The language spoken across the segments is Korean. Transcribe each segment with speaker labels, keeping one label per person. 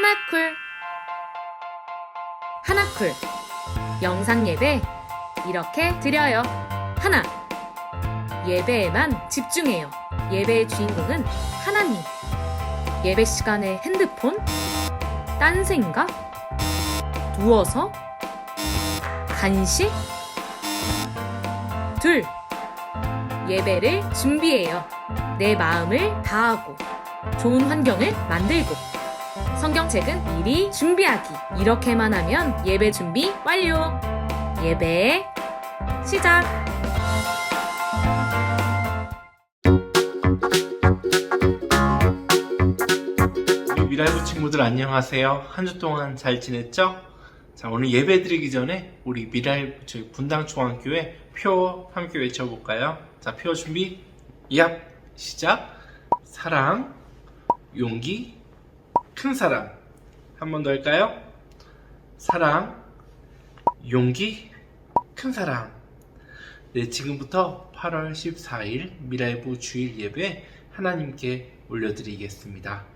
Speaker 1: 하나쿨 하나쿨 영상 예배 이렇게 드려요. 하나 예배에만 집중해요. 예배의 주인공은 하나님. 예배 시간에 핸드폰? 딴 생각? 누워서? 간식? 둘. 예배를 준비해요. 내 마음을 다하고 좋은 환경을 만들고 성경책은 미리 준비하기. 이렇게만 하면 예배 준비 완료. 예배 시작.
Speaker 2: 미라이브 친구들 안녕하세요. 한 주 동안 잘 지냈죠? 자, 오늘 예배 드리기 전에 우리 미라이브 저희 분당 중앙교회 표 함께 외쳐 볼까요? 자, 표 준비. 얍. 시작. 사랑, 용기, 큰 사랑. 한 번 더 할까요? 사랑, 용기, 큰 사랑. 네, 지금부터 8월 14일 미라이브 주일 예배 하나님께 올려드리겠습니다.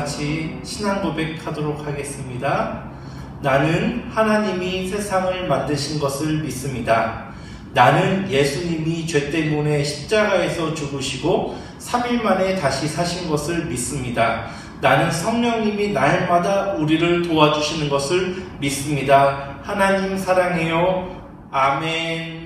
Speaker 2: 같이 신앙 고백하도록 하겠습니다. 나는 하나님이 세상을 만드신 것을 믿습니다. 나는 예수님이 죄 때문에 십자가에서 죽으시고 3일 만에 다시 사신 것을 믿습니다. 나는 성령님이 날마다 우리를 도와주시는 것을 믿습니다. 하나님 사랑해요. 아멘.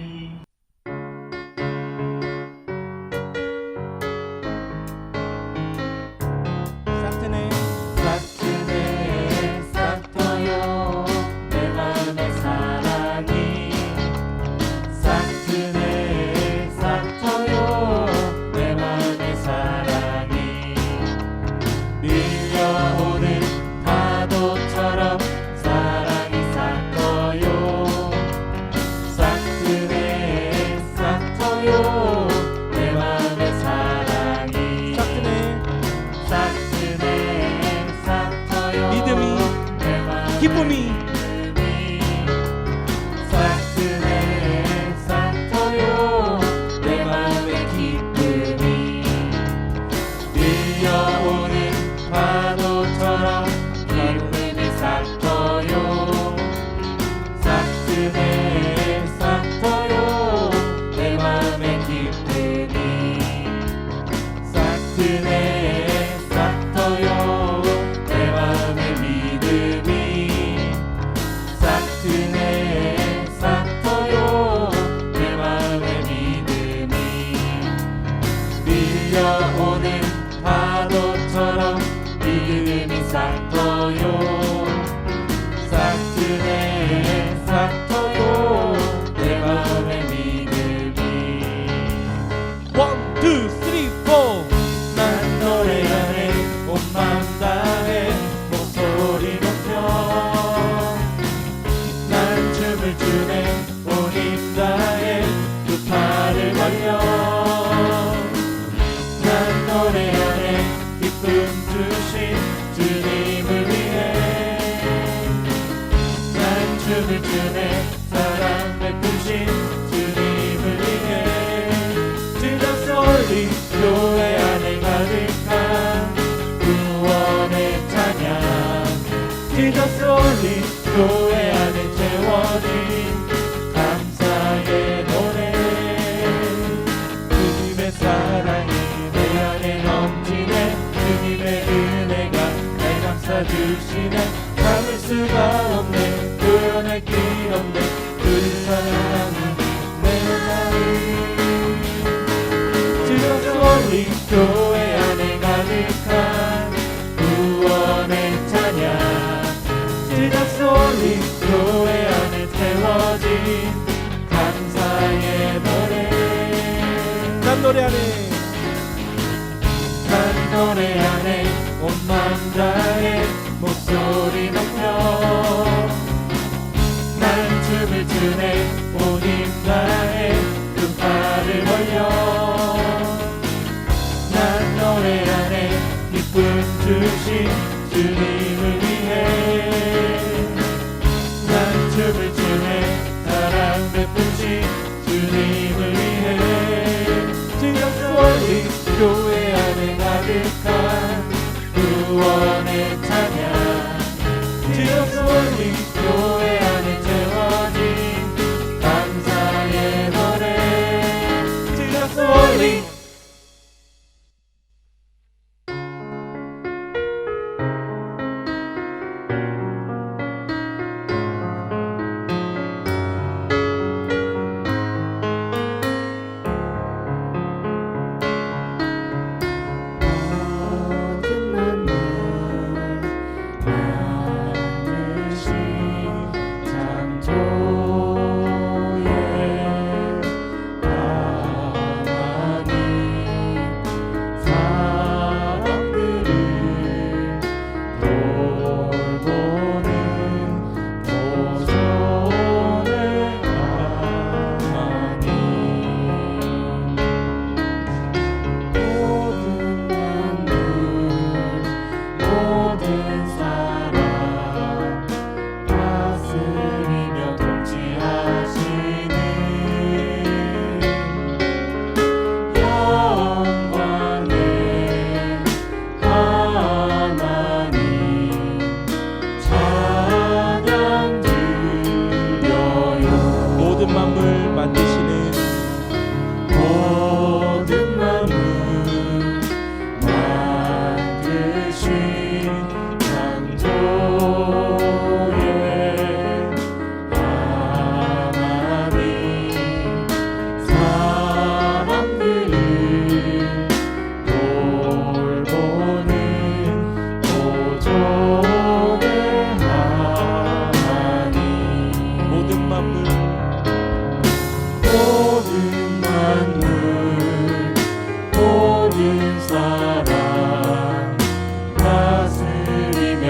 Speaker 2: 지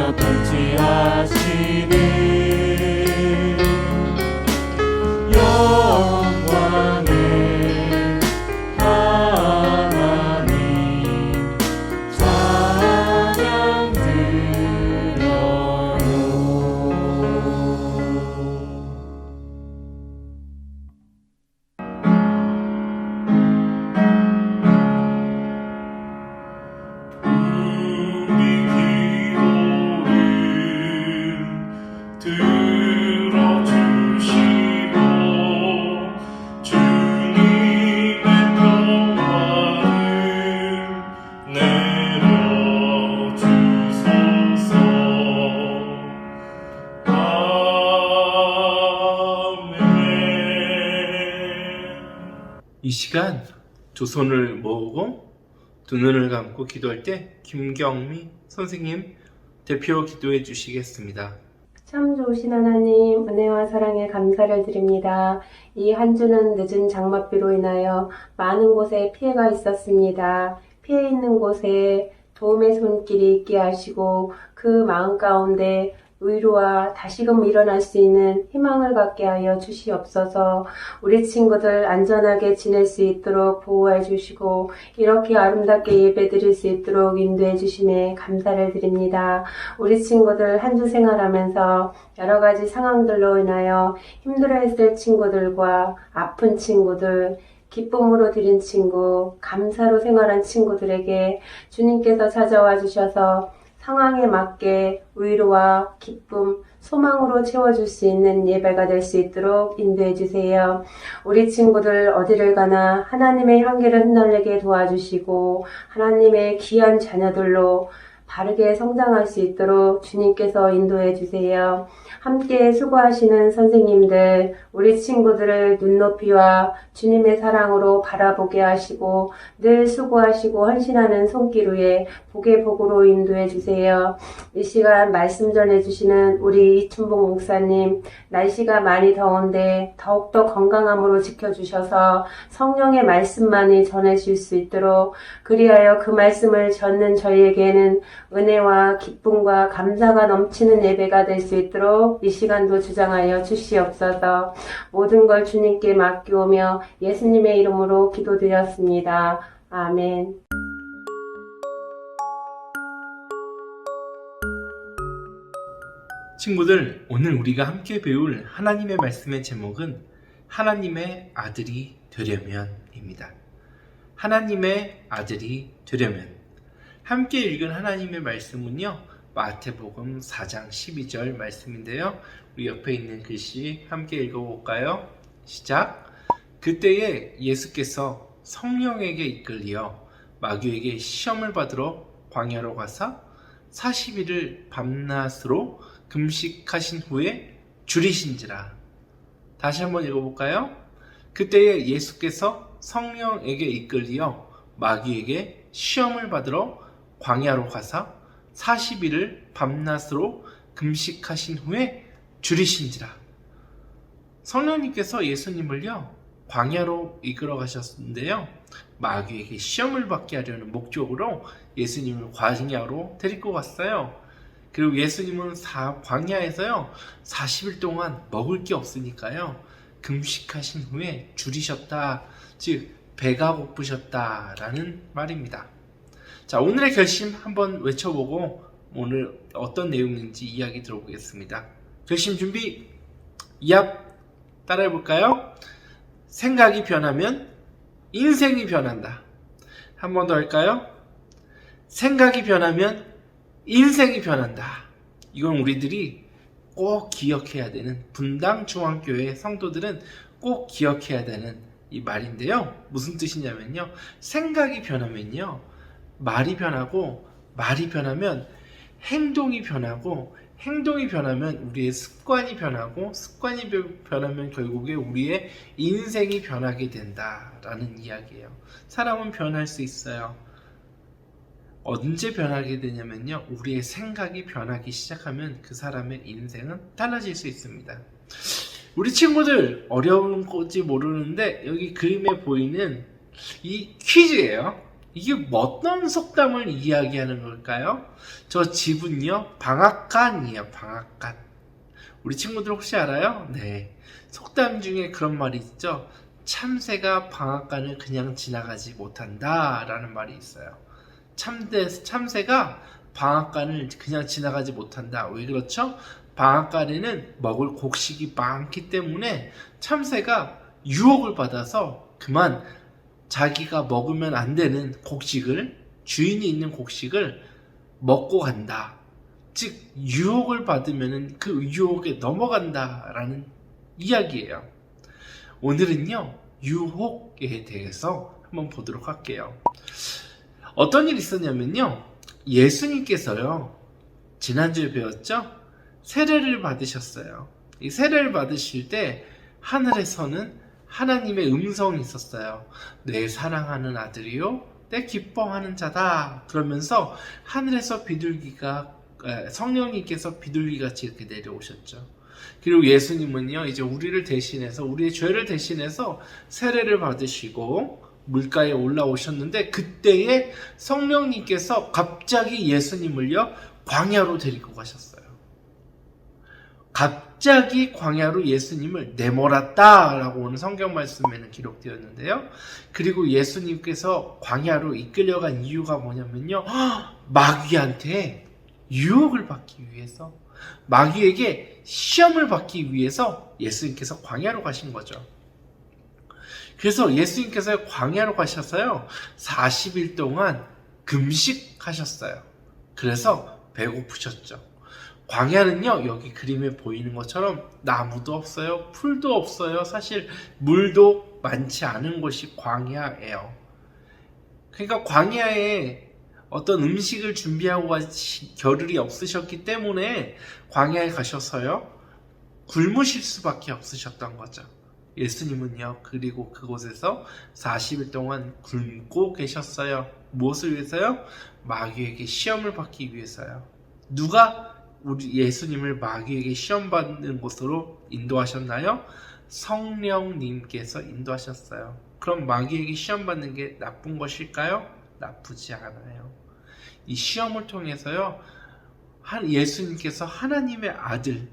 Speaker 2: 다스리며 통치하시
Speaker 3: 시간 두 손을 모으고 두 눈을 감고 기도할 때 김경미 선생님 대표 기도해 주시겠습니다.
Speaker 4: 참 좋으신 하나님, 은혜와 사랑에 감사를 드립니다. 이 한 주는 늦은 장맛비로 인하여 많은 곳에 피해가 있었습니다. 피해 있는 곳에 도움의 손길이 있게 하시고 그 마음 가운데 위로와 다시금 일어날 수 있는 희망을 갖게 하여 주시옵소서 우리 친구들 안전하게 지낼 수 있도록 보호해 주시고 이렇게 아름답게 예배 드릴 수 있도록 인도해 주심에 감사를 드립니다. 우리 친구들 한 주 생활하면서 여러 가지 상황들로 인하여 힘들어했을 친구들과 아픈 친구들, 기쁨으로 드린 친구, 감사로 생활한 친구들에게 주님께서 찾아와 주셔서 상황에 맞게 위로와 기쁨, 소망으로 채워줄 수 있는 예배가 될 수 있도록 인도해 주세요. 우리 친구들 어디를 가나 하나님의 향기를 흩날리게 도와주시고 하나님의 귀한 자녀들로 바르게 성장할 수 있도록 주님께서 인도해 주세요. 함께 수고하시는 선생님들, 우리 친구들을 눈높이와 주님의 사랑으로 바라보게 하시고 늘 수고하시고 헌신하는 손길 위에 복의 복으로 인도해 주세요. 이 시간 말씀 전해 주시는 우리 이춘봉 목사님, 날씨가 많이 더운데 더욱더 건강함으로 지켜주셔서 성령의 말씀만이 전해질 수 있도록 그리하여 그 말씀을 전는 저희에게는 은혜와 기쁨과 감사가 넘치는 예배가 될 수 있도록 이 시간도 주장하여 주시옵소서. 모든 걸 주님께 맡기오며 예수님의 이름으로 기도드렸습니다. 아멘.
Speaker 3: 친구들, 오늘 우리가 함께 배울 하나님의 말씀의 제목은 하나님의 아들이 되려면입니다. 하나님의 아들이 되려면. 함께 읽은 하나님의 말씀은요, 마태복음 4장 12절 말씀인데요. 우리 옆에 있는 글씨 함께 읽어볼까요? 시작. 그때에 예수께서 성령에게 이끌리어 마귀에게 시험을 받으러 광야로 가사 40일을 밤낮으로 금식하신 후에 줄이신지라. 다시 한번 읽어볼까요? 그때에 예수께서 성령에게 이끌리어 마귀에게 시험을 받으러 광야로 가사 40일을 밤낮으로 금식하신 후에 줄이신지라. 성령님께서 예수님을요, 광야로 이끌어 가셨는데요. 마귀에게 시험을 받게 하려는 목적으로 예수님을 광야로 데리고 갔어요. 그리고 예수님은 사, 광야에서요, 40일 동안 먹을 게 없으니까요, 금식하신 후에 줄이셨다. 즉, 배가 고프셨다라는 말입니다. 자, 오늘의 결심 한번 외쳐보고 오늘 어떤 내용인지 이야기 들어보겠습니다. 결심 준비, 이합 따라해볼까요? 생각이 변하면 인생이 변한다. 한 번 더 할까요? 생각이 변하면 인생이 변한다. 이건 우리들이 꼭 기억해야 되는 분당 중앙교회 성도들은 꼭 기억해야 되는 이 말인데요. 무슨 뜻이냐면요. 생각이 변하면요. 말이 변하고 말이 변하면 행동이 변하고 행동이 변하면 우리의 습관이 변하고 습관이 변하면 결국에 우리의 인생이 변하게 된다라는 이야기예요. 사람은 변할 수 있어요. 언제 변하게 되냐면요. 우리의 생각이 변하기 시작하면 그 사람의 인생은 달라질 수 있습니다. 우리 친구들 어려운 건지 모르는데 여기 그림에 보이는 이 퀴즈예요. 이게 어떤 속담을 이야기하는 걸까요? 저 집은요, 방앗간이에요, 방앗간. 우리 친구들 혹시 알아요? 네. 속담 중에 그런 말이 있죠. 참새가 방앗간을 그냥 지나가지 못한다. 라는 말이 있어요. 참새, 참새가 방앗간을 그냥 지나가지 못한다. 왜 그렇죠? 방앗간에는 먹을 곡식이 많기 때문에 참새가 유혹을 받아서 그만 자기가 먹으면 안 되는 곡식을 주인이 있는 곡식을 먹고 간다. 즉 유혹을 받으면 그 유혹에 넘어간다라는 이야기예요. 오늘은요 유혹에 대해서 한번 보도록 할게요. 어떤 일이 있었냐면요 예수님께서요 지난주에 배웠죠 세례를 받으셨어요. 이 세례를 받으실 때 하늘에서는 하나님의 음성이 있었어요. 내 사랑하는 아들이요, 내 기뻐하는 자다. 그러면서 하늘에서 비둘기가 에, 성령님께서 비둘기 같이 이렇게 내려오셨죠. 그리고 예수님은요, 이제 우리를 대신해서 우리의 죄를 대신해서 세례를 받으시고 물가에 올라오셨는데 그때에 성령님께서 갑자기 예수님을요 광야로 데리고 가셨어요. 갑자기 광야로 예수님을 내몰았다라고 오는 성경 말씀에는 기록되었는데요. 그리고 예수님께서 광야로 이끌려간 이유가 뭐냐면요. 마귀한테 유혹을 받기 위해서 마귀에게 시험을 받기 위해서 예수님께서 광야로 가신 거죠. 그래서 예수님께서 광야로 가셔서요. 40일 동안 금식하셨어요. 그래서 배고프셨죠. 광야는요, 여기 그림에 보이는 것처럼 나무도 없어요, 풀도 없어요. 사실 물도 많지 않은 곳이 광야예요. 그러니까 광야에 어떤 음식을 준비하고 가시 겨를이 없으셨기 때문에 광야에 가셔서요, 굶으실 수밖에 없으셨던 거죠. 예수님은요, 그리고 그곳에서 40일 동안 굶고 계셨어요. 무엇을 위해서요? 마귀에게 시험을 받기 위해서요. 누가 우리 예수님을 마귀에게 시험 받는 곳으로 인도하셨나요? 성령님께서 인도하셨어요. 그럼 마귀에게 시험 받는 게 나쁜 것일까요? 나쁘지 않아요. 이 시험을 통해서요. 한 예수님께서 하나님의 아들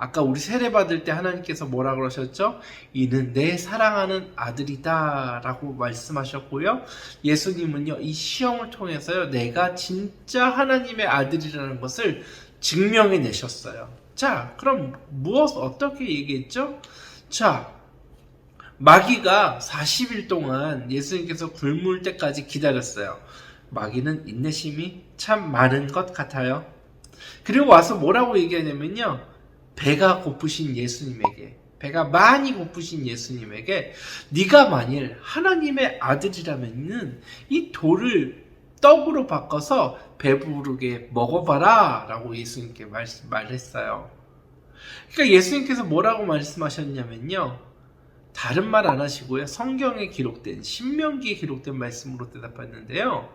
Speaker 3: 아까 우리 세례 받을 때 하나님께서 뭐라 그러셨죠? 이는 내 사랑하는 아들이다라고 말씀하셨고요. 예수님은요. 이 시험을 통해서요. 내가 진짜 하나님의 아들이라는 것을 증명해 내셨어요. 자, 그럼 무엇 어떻게 얘기했죠? 자, 마귀가 40일 동안 예수님께서 굶을 때까지 기다렸어요. 마귀는 인내심이 참 많은 것 같아요. 그리고 와서 뭐라고 얘기하냐면요. 배가 고프신 예수님에게 배가 많이 고프신 예수님에게 네가 만일 하나님의 아들이라면은 이 돌을 떡으로 바꿔서 배부르게 먹어봐라 라고 예수님께 말, 말했어요. 그러니까 예수님께서 뭐라고 말씀하셨냐면요. 다른 말 안 하시고요. 성경에 기록된 신명기에 기록된 말씀으로 대답했는데요.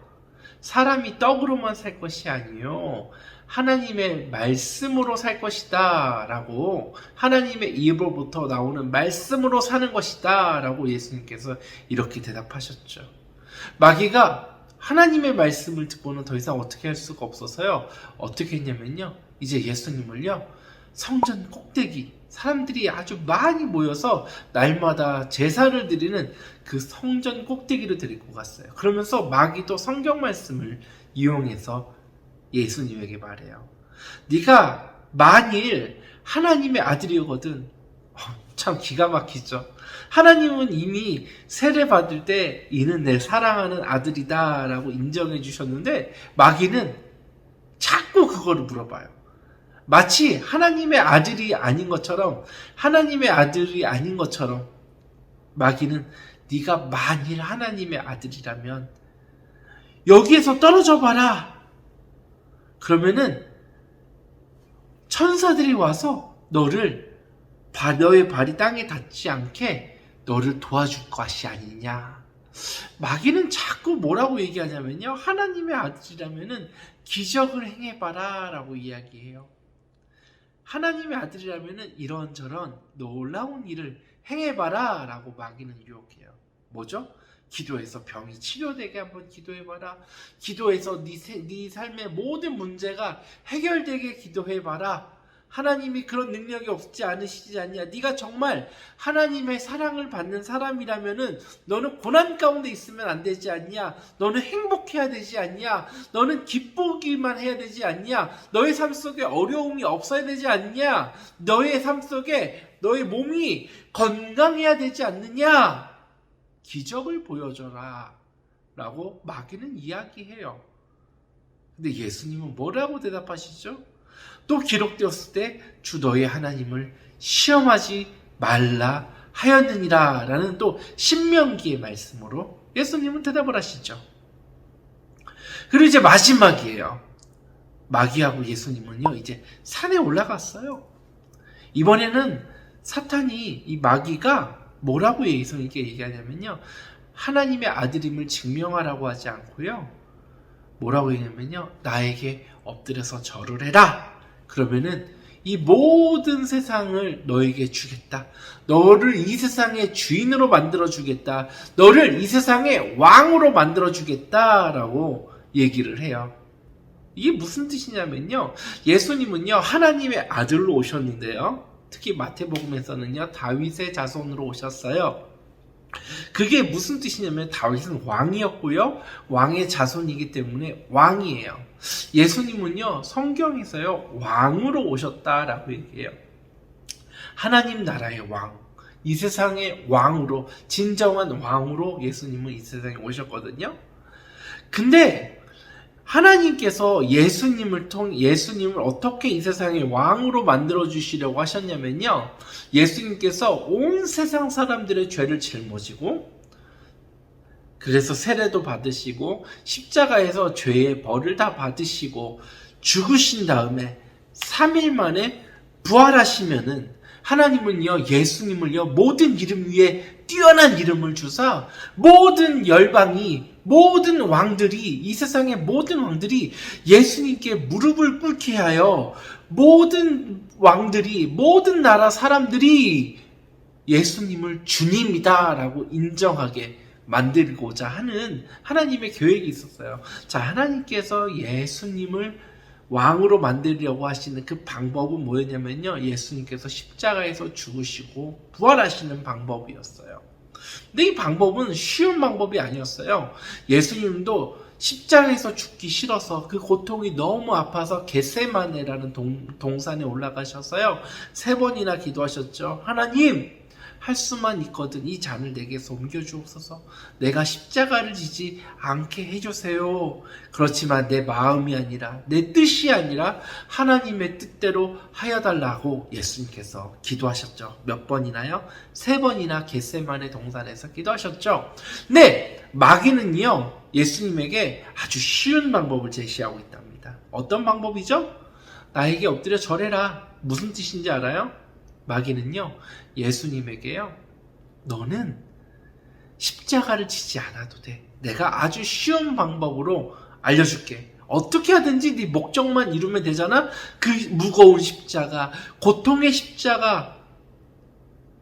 Speaker 3: 사람이 떡으로만 살 것이 아니요 하나님의 말씀으로 살 것이다 라고 하나님의 입으로부터 나오는 말씀으로 사는 것이다 라고 예수님께서 이렇게 대답하셨죠. 마귀가 하나님의 말씀을 듣고는 더 이상 어떻게 할 수가 없어서요. 어떻게 했냐면요. 이제 예수님을요. 성전 꼭대기 사람들이 아주 많이 모여서 날마다 제사를 드리는 그 성전 꼭대기로 데리고 갔어요. 그러면서 마귀도 성경 말씀을 이용해서 예수님에게 말해요. 네가 만일 하나님의 아들이거든. 어, 참 기가 막히죠. 하나님은 이미 세례 받을 때 이는 내 사랑하는 아들이다라고 인정해 주셨는데 마귀는 자꾸 그거를 물어봐요. 마치 하나님의 아들이 아닌 것처럼 하나님의 아들이 아닌 것처럼 마귀는 네가 만일 하나님의 아들이라면 여기에서 떨어져 봐라. 그러면은 천사들이 와서 너를 발- 너의 발이 땅에 닿지 않게 너를 도와줄 것이 아니냐. 마귀는 자꾸 뭐라고 얘기하냐면요. 하나님의 아들이라면은 기적을 행해봐라 라고 이야기해요. 하나님의 아들이라면은 이런저런 놀라운 일을 행해봐라 라고 마귀는 유혹해요. 뭐죠? 기도해서 병이 치료되게 한번 기도해봐라. 기도해서 네, 세- 네 삶의 모든 문제가 해결되게 기도해봐라. 하나님이 그런 능력이 없지 않으시지 않냐. 네가 정말 하나님의 사랑을 받는 사람이라면은 너는 고난 가운데 있으면 안 되지 않냐. 너는 행복해야 되지 않냐. 너는 기쁘기만 해야 되지 않냐. 너의 삶 속에 어려움이 없어야 되지 않냐. 너의 삶 속에 너의 몸이 건강해야 되지 않느냐. 기적을 보여줘라. 라고 마귀는 이야기해요. 근데 예수님은 뭐라고 대답하시죠? 또 기록되었을 때 주 너의 하나님을 시험하지 말라 하였느니라 라는 또 신명기의 말씀으로 예수님은 대답을 하시죠. 그리고 이제 마지막이에요. 마귀하고 예수님은요, 이제 산에 올라갔어요. 이번에는 사탄이, 이 마귀가 뭐라고 예수님께 얘기하냐면요. 하나님의 아들임을 증명하라고 하지 않고요. 뭐라고 얘기하냐면요. 나에게 엎드려서 절을 해라. 그러면은 이 모든 세상을 너에게 주겠다. 너를 이 세상의 주인으로 만들어 주겠다. 너를 이 세상의 왕으로 만들어 주겠다라고 얘기를 해요. 이게 무슨 뜻이냐면요. 예수님은요, 하나님의 아들로 오셨는데요. 특히 마태복음에서는요, 다윗의 자손으로 오셨어요. 그게 무슨 뜻이냐면 다윗은 왕이었고요. 왕의 자손이기 때문에 왕이에요. 예수님은요, 성경에서요, 왕으로 오셨다라고 얘기해요. 하나님 나라의 왕. 이 세상의 왕으로, 진정한 왕으로 예수님은 이 세상에 오셨거든요. 근데 하나님께서 예수님을 통 예수님을 어떻게 이 세상의 왕으로 만들어 주시려고 하셨냐면요. 예수님께서 온 세상 사람들의 죄를 짊어지고 그래서 세례도 받으시고 십자가에서 죄의 벌을 다 받으시고 죽으신 다음에 3일 만에 부활하시면은 하나님은요 예수님을요 모든 이름 위에 뛰어난 이름을 주사 모든 열방이 모든 왕들이 이 세상의 모든 왕들이 예수님께 무릎을 꿇게 하여 모든 왕들이 모든 나라 사람들이 예수님을 주님이다라고 인정하게 만들고자 하는 하나님의 계획이 있었어요. 자, 하나님께서 예수님을 왕으로 만들려고 하시는 그 방법은 뭐였냐면요. 예수님께서 십자가에서 죽으시고 부활하시는 방법이었어요. 근데 이 방법은 쉬운 방법이 아니었어요. 예수님도 십자가에서 죽기 싫어서 그 고통이 너무 아파서 겟세마네라는 동, 동산에 올라가셔서요. 세 번이나 기도하셨죠. 하나님, 할 수만 있거든 이 잔을 내게서 옮겨주옵소서. 내가 십자가를 지지 않게 해주세요. 그렇지만 내 마음이 아니라 내 뜻이 아니라 하나님의 뜻대로 하여달라고 예수님께서 기도하셨죠. 몇 번이나요? 세 번이나 겟세만의 동산에서 기도하셨죠. 네, 마귀는요 예수님에게 아주 쉬운 방법을 제시하고 있답니다. 어떤 방법이죠? 나에게 엎드려 절해라. 무슨 뜻인지 알아요? 마귀는요, 예수님에게요, 너는 십자가를 지지 않아도 돼. 내가 아주 쉬운 방법으로 알려줄게. 어떻게 하든지 네 목적만 이루면 되잖아? 그 무거운 십자가, 고통의 십자가,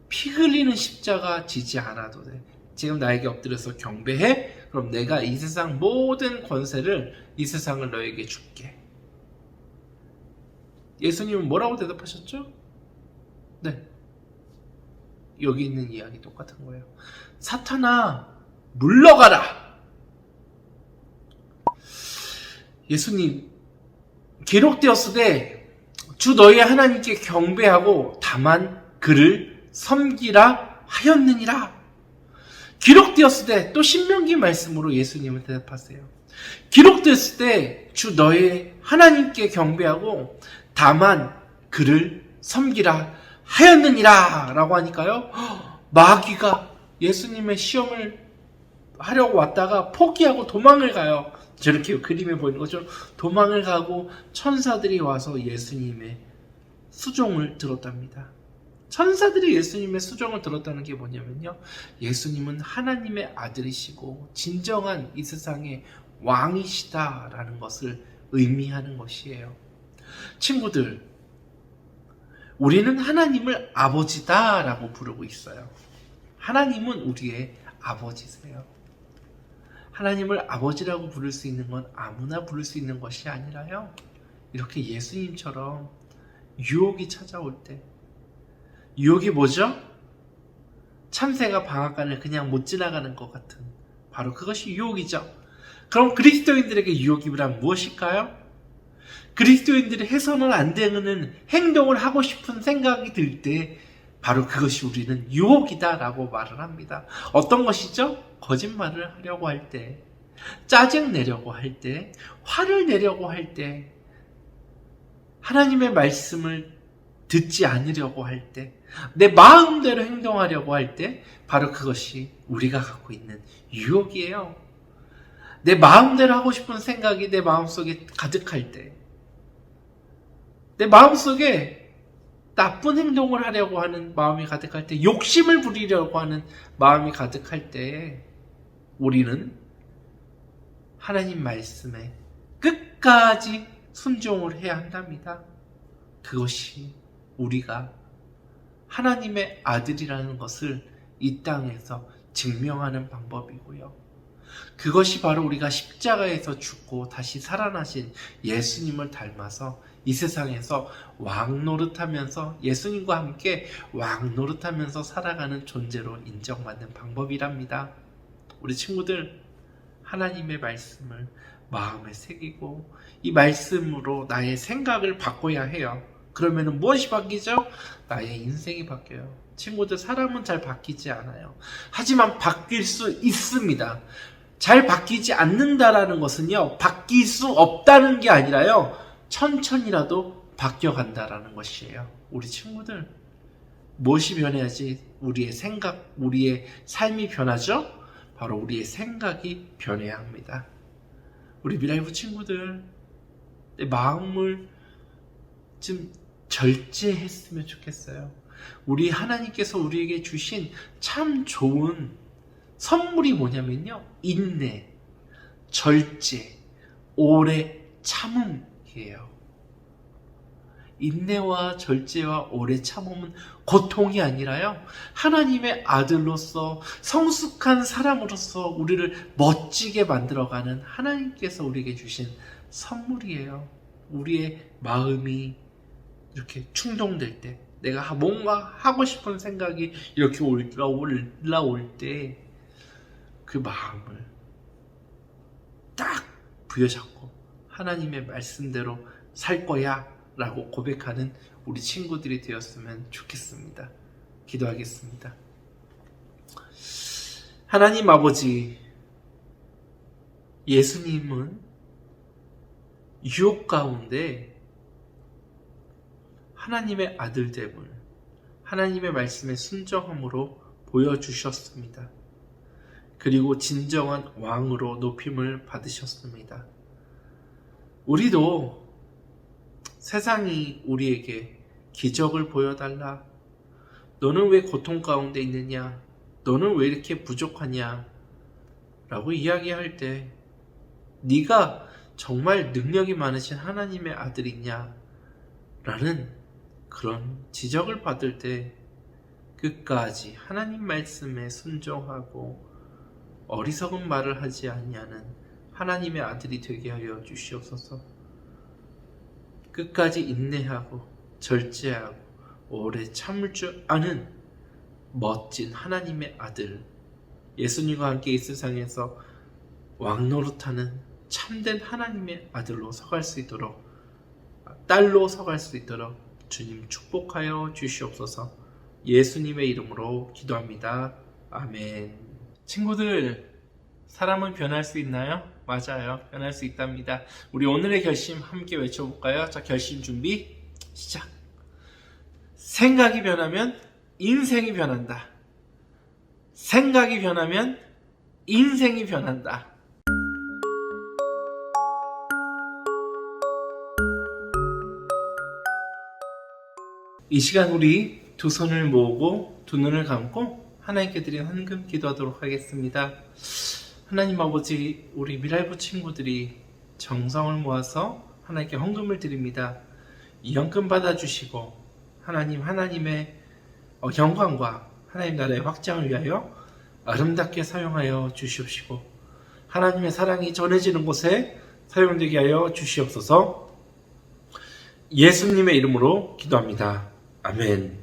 Speaker 3: 피 흘리는 십자가 지지 않아도 돼. 지금 나에게 엎드려서 경배해? 그럼 내가 이 세상 모든 권세를 이 세상을 너에게 줄게. 예수님은 뭐라고 대답하셨죠? 네. 여기 있는 이야기 똑같은 거예요. 사탄아, 물러가라! 예수님, 기록되었으되, 주 너희 하나님께 경배하고 다만 그를 섬기라 하였느니라. 기록되었을 때 또 신명기 말씀으로 예수님을 대답하세요. 기록됐을 때 주 너의 하나님께 경배하고 다만 그를 섬기라 하였느니라 라고 하니까요. 마귀가 예수님의 시험을 하려고 왔다가 포기하고 도망을 가요. 저렇게 그림에 보이는 것처럼 도망을 가고 천사들이 와서 예수님의 수종을 들었답니다. 천사들이 예수님의 수종을 들었다는 게 뭐냐면요. 예수님은 하나님의 아들이시고 진정한 이 세상의 왕이시다라는 것을 의미하는 것이에요. 친구들, 우리는 하나님을 아버지다라고 부르고 있어요. 하나님은 우리의 아버지세요. 하나님을 아버지라고 부를 수 있는 건 아무나 부를 수 있는 것이 아니라요. 이렇게 예수님처럼 유혹이 찾아올 때, 유혹이 뭐죠? 참새가 방앗간을 그냥 못 지나가는 것 같은 바로 그것이 유혹이죠. 그럼 그리스도인들에게 유혹이란 무엇일까요? 그리스도인들이 해서는 안 되는 행동을 하고 싶은 생각이 들 때 바로 그것이 우리는 유혹이다라고 말을 합니다. 어떤 것이죠? 거짓말을 하려고 할 때, 짜증 내려고 할 때, 화를 내려고 할 때, 하나님의 말씀을 듣지 않으려고 할 때, 내 마음대로 행동하려고 할 때, 바로 그것이 우리가 갖고 있는 유혹이에요. 내 마음대로 하고 싶은 생각이 내 마음속에 가득할 때, 내 마음속에 나쁜 행동을 하려고 하는 마음이 가득할 때, 욕심을 부리려고 하는 마음이 가득할 때, 우리는 하나님 말씀에 끝까지 순종을 해야 한답니다. 그것이 우리가 하나님의 아들이라는 것을 이 땅에서 증명하는 방법이고요. 그것이 바로 우리가 십자가에서 죽고 다시 살아나신 예수님을 닮아서 이 세상에서 왕 노릇하면서 예수님과 함께 왕 노릇하면서 살아가는 존재로 인정받는 방법이랍니다. 우리 친구들 하나님의 말씀을 마음에 새기고 이 말씀으로 나의 생각을 바꿔야 해요. 그러면 무엇이 바뀌죠? 나의 인생이 바뀌어요. 친구들 사람은 잘 바뀌지 않아요. 하지만 바뀔 수 있습니다. 잘 바뀌지 않는다라는 것은요, 바뀔 수 없다는 게 아니라요, 천천히라도 바뀌어간다라는 것이에요. 우리 친구들, 무엇이 변해야지 우리의 생각, 우리의 삶이 변하죠? 바로 우리의 생각이 변해야 합니다. 우리 미라이브 친구들, 내 마음을 좀 절제했으면 좋겠어요. 우리 하나님께서 우리에게 주신 참 좋은 선물이 뭐냐면요. 인내, 절제, 오래 참음 이에요. 인내와 절제와 오래 참음은 고통이 아니라요. 하나님의 아들로서 성숙한 사람으로서 우리를 멋지게 만들어가는 하나님께서 우리에게 주신 선물이에요. 우리의 마음이 이렇게 충동될 때, 내가 뭔가 하고 싶은 생각이 이렇게 올라올 때, 그 마음을 딱 부여잡고 하나님의 말씀대로 살 거야 라고 고백하는 우리 친구들이 되었으면 좋겠습니다. 기도하겠습니다. 하나님 아버지, 예수님은 유혹 가운데 하나님의 아들됨을 하나님의 말씀에 순정함으로 보여주셨습니다. 그리고 진정한 왕으로 높임을 받으셨습니다. 우리도 세상이 우리에게 기적을 보여달라. 너는 왜 고통 가운데 있느냐? 너는 왜 이렇게 부족하냐? 라고 이야기할 때 네가 정말 능력이 많으신 하나님의 아들이냐? 라는 그런 지적을 받을 때 끝까지 하나님 말씀에 순종하고 어리석은 말을 하지 아니하는 하나님의 아들이 되게 하여 주시옵소서. 끝까지 인내하고 절제하고 오래 참을 줄 아는 멋진 하나님의 아들 예수님과 함께 이 세상에서 왕노릇하는 참된 하나님의 아들로 서갈 수 있도록 딸로 서갈 수 있도록 주님 축복하여 주시옵소서 예수님의 이름으로 기도합니다. 아멘. 친구들, 사람은 변할 수 있나요? 맞아요. 변할 수 있답니다. 우리 오늘의 결심 함께 외쳐볼까요? 자, 결심 준비, 시작. 생각이 변하면 인생이 변한다. 생각이 변하면 인생이 변한다. 이 시간 우리 두 손을 모으고 두 눈을 감고 하나님께 드린 헌금 기도하도록 하겠습니다. 하나님 아버지, 우리 미랄부 친구들이 정성을 모아서 하나님께 헌금을 드립니다. 이 헌금 받아주시고 하나님 하나님의 어, 영광과 하나님 나라의 확장을 위하여 아름답게 사용하여 주시옵시고 하나님의 사랑이 전해지는 곳에 사용되게 하여 주시옵소서. 예수님의 이름으로 기도합니다. 아멘.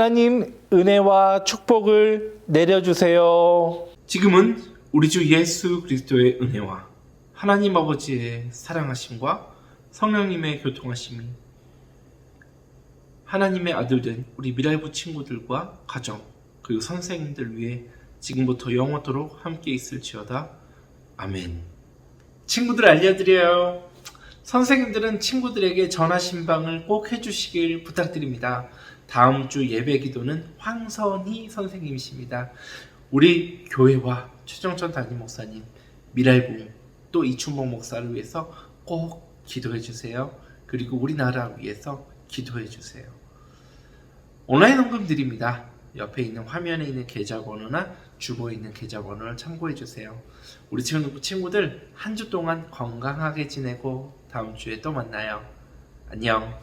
Speaker 5: 하나님 은혜와 축복을 내려주세요.
Speaker 3: 지금은 우리 주 예수 그리스도의 은혜와 하나님 아버지의 사랑하심과 성령님의 교통하심이 하나님의 아들된 우리 미랄부 친구들과 가정 그리고 선생님들 위해 지금부터 영원토록 함께 있을지어다. 아멘. 친구들 알려드려요. 선생님들은 친구들에게 전화 신방을 꼭 해주시길 부탁드립니다. 다음 주 예배 기도는 황선희 선생님이십니다. 우리 교회와 최정천 담임 목사님, 미랄부 또 이춘복 목사를 위해서 꼭 기도해 주세요. 그리고 우리나라 위해서 기도해 주세요. 온라인 헌금 드립니다. 옆에 있는 화면에 있는 계좌번호나 주보에 있는 계좌번호를 참고해 주세요. 우리 친구- 친구들 한 주 동안 건강하게 지내고 다음 주에 또 만나요. 안녕.